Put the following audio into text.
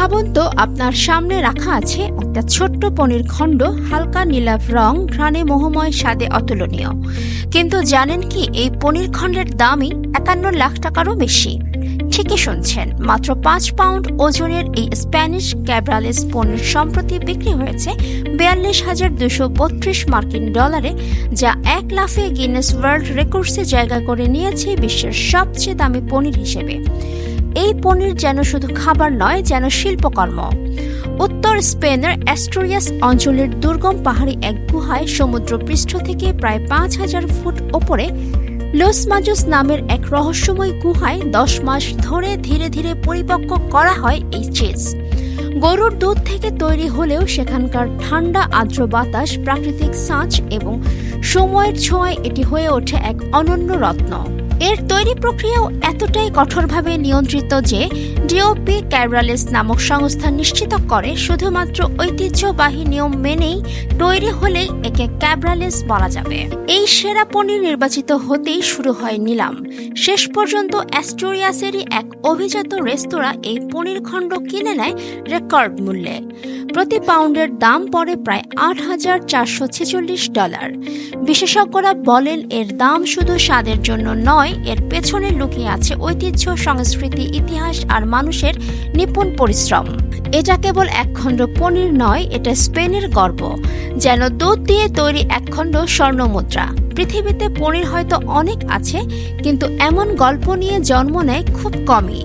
ভাবুন তো আপনার সামনে রাখা আছে একটা ছোট্ট পনির খণ্ড, হালকা নীলাভ রং, ঘ্রাণে মোহময় স্বাদে অতুলনীয়। কিন্তু জানেন কি, এই পনির খণ্ডের দামই একান্ন লাখ টাকারও বেশি। ঠিকই শুনছেন, মাত্র পাঁচ পাউন্ড ওজনের এই স্প্যানিশ ক্যাব্রালেস পনির সম্প্রতি বিক্রি হয়েছে বিয়াল্লিশ হাজার দুশো বত্রিশ মার্কিন ডলারে, যা এক লাফে গিনেস ওয়ার্ল্ড রেকর্ডসে জায়গা করে নিয়েছে বিশ্বের সবচেয়ে দামি পনির হিসেবে। এই পনির যেন শুধু খাবার নয়, যেন শিল্পকর্ম। উত্তর স্পেনের অ্যাস্টোরিয়াস অঞ্চলের দুর্গম পাহাড়ি এক গুহায় সমুদ্রপৃষ্ঠ থেকে প্রায় পাঁচ হাজার ফুট ওপরে লোস মাজুস নামের এক রহস্যময় গুহায় দশ মাস ধরে ধীরে ধীরে পরিপক্ক করা হয় এই চিজ গরুর দুধ থেকে তৈরি হলেও সেখানকার ঠান্ডা, আর্দ্র বাতাস, প্রাকৃতিক সাঁচ এবং সময়ের ছোঁয়ায় এটি হয়ে ওঠে এক অনন্য রত্ন। এর তৈরি প্রক্রিয়াও এতটাই কঠোরভাবে নিয়ন্ত্রিত যে ডিওপি ক্যাবরালেস নামক সংস্থা নিশ্চিত করে শুধুমাত্র ঐতিহ্যবাহী নিয়ম মেনেই তৈরি হলেই একে ক্যাবরালেস বলা যাবে। এই সেরা পনির নির্বাচিত হতেই শুরু হয় নিলাম। শেষ পর্যন্ত অ্যাস্টোরিয়াসেরই এক অভিজাত রেস্তোরাঁ এই পনির খণ্ড কিনে নেয় রেকর্ড মূল্যে। প্রতি পাউন্ডের দাম পড়ে প্রায় আট হাজার চারশো ছেচল্লিশ ডলার। বিশেষজ্ঞরা বলেন এর দাম শুধু স্বাদের জন্য নয়, এর পেছনে লুকিয়ে আছে ঐতিহ্য, সংস্কৃতি, ইতিহাস আর মানুষের নিপুণ পরিশ্রম। এটা কেবল একখণ্ড পনির নয়, এটা স্পেনের গর্ব। যেন দুধ দিয়ে তৈরি একখণ্ড স্বর্ণ মুদ্রা পৃথিবীতে পনির হয়তো অনেক আছে, কিন্তু এমন গল্প নিয়ে জন্ম নেয় খুব কমই।